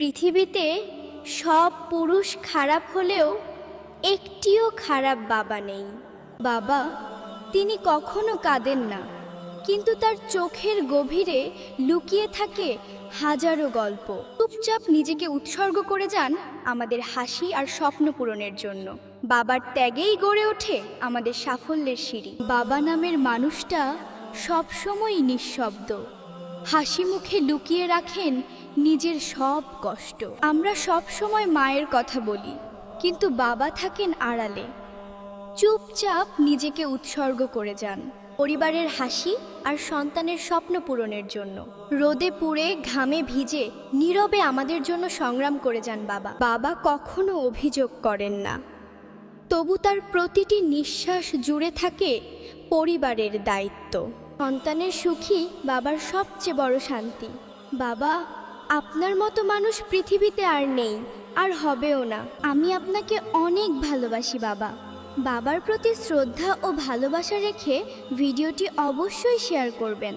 পৃথিবীতে সব পুরুষ খারাপ হলেও একটিও খারাপ বাবা নেই। বাবা, তিনি কখনো কাঁদেন না, কিন্তু তার চোখের গভীরে লুকিয়ে থাকে হাজারো গল্প। চুপচাপ নিজেকে উৎসর্গ করে যান আমাদের হাসি আর স্বপ্ন পূরণের জন্য। বাবার ত্যাগেই গড়ে ওঠে আমাদের সাফল্যের সিঁড়ি। বাবা নামের মানুষটা সবসময়ই নিঃশব্দ। হাসি মুখে লুকিয়ে রাখেন নিজের সব কষ্ট। আমরা সব সময় মায়ের কথা বলি, কিন্তু বাবা থাকেন আড়ালে। চুপচাপ নিজেকে উৎসর্গ করে যান, পরিবারের হাসি আর সন্তানের স্বপ্ন পূরণের জন্য। রোদে পুড়ে ঘামে ভিজে নীরবে আমাদের জন্য সংগ্রাম করে যান বাবা। বাবা কখনো অভিযোগ করেন না। তবু তার প্রতিটি নিঃশ্বাস জুড়ে থাকে পরিবারের দায়িত্ব। সন্তানের সুখী বাবার সবচেয়ে বড় শান্তি। বাবা, আপনার মতো মানুষ পৃথিবীতে আর নেই, আর হবেও না। আমি আপনাকে অনেক ভালোবাসি, বাবা। বাবার প্রতি শ্রদ্ধা ও ভালোবাসা রেখে ভিডিওটি অবশ্যই শেয়ার করবেন।